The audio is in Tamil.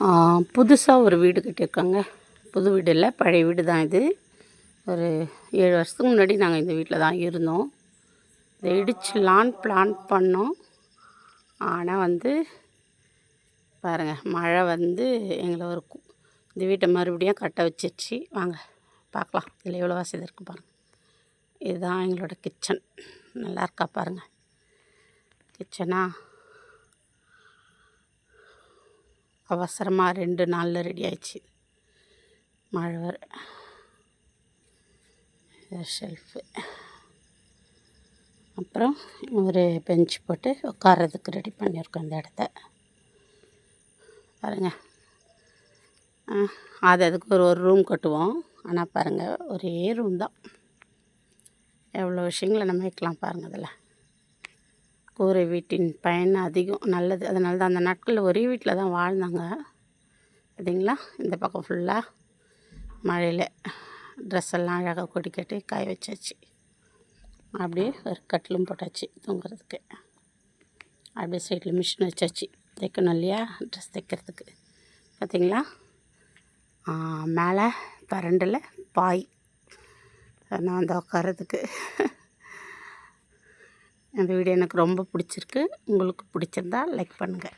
புதுசாக ஒரு வீடு கட்டியிருக்காங்க. புது வீடு இல்லை பழைய வீடு தான் இது. ஒரு ஏழு வருஷத்துக்கு முன்னாடி நாங்கள் இந்த வீட்டில் தான் இருந்தோம். இதை இடிச்சிடலான்னு பிளான் பண்ணோம். ஆனால் வந்து பாருங்கள் மழை வந்து எங்களை ஒரு கு- இந்த வீட்டை மறுபடியும் கட்ட வச்சிருச்சு. வாங்க பார்க்கலாம். இதில் எவ்வளோ வசதி இருக்குது பாருங்கள் இதுதான் எங்களோட கிச்சன். நல்லா இருக்கா பாருங்கள் கிச்சனா? அவசரமாக ரெண்டு நாளில் ரெடி ஆயிடுச்சு. மழை வர. ஷெல்ஃபு அப்புறம் ஒரு பெஞ்ச் போட்டு உட்காரதுக்கு ரெடி பண்ணியிருக்கோம் இந்த இடத்த. பாருங்க. ஆ, அது அதுக்கு ஒரு ஒரு ரூம் கட்டுவோம். ஆனால் பாருங்கள் ஒரே ரூம் தான். எவ்வளோ விஷயங்களை நம்ம வைக்கலாம் பாருங்கள் அதில். கூரை வீட்டின் பயன் அதிகம் நல்லது. அதனால தான் அந்த நாட்களில் ஒரே வீட்டில் தான் வாழ்ந்தாங்க. பார்த்தீங்களா இந்த பக்கம் ஃபுல்லாக மழையில் ட்ரெஸ் எல்லாம் அழகாக கொடி கட்டி காய வச்சாச்சு. அப்படியே ஒரு கட்டிலும் போட்டாச்சு தூங்குறதுக்கு. அப்படியே சைடில் மிஷின் வச்சாச்சு. தைக்கணும் இல்லையா? ட்ரெஸ் தைக்கிறதுக்கு. பார்த்தீங்களா மேலே பரண்டில் பாய். நான் வந்து உட்காரதுக்கு அந்த வீடியோ எனக்கு ரொம்ப பிடிச்சிருக்கு. உங்களுக்கு பிடிச்சிருந்தா லைக் பண்ணுங்கள்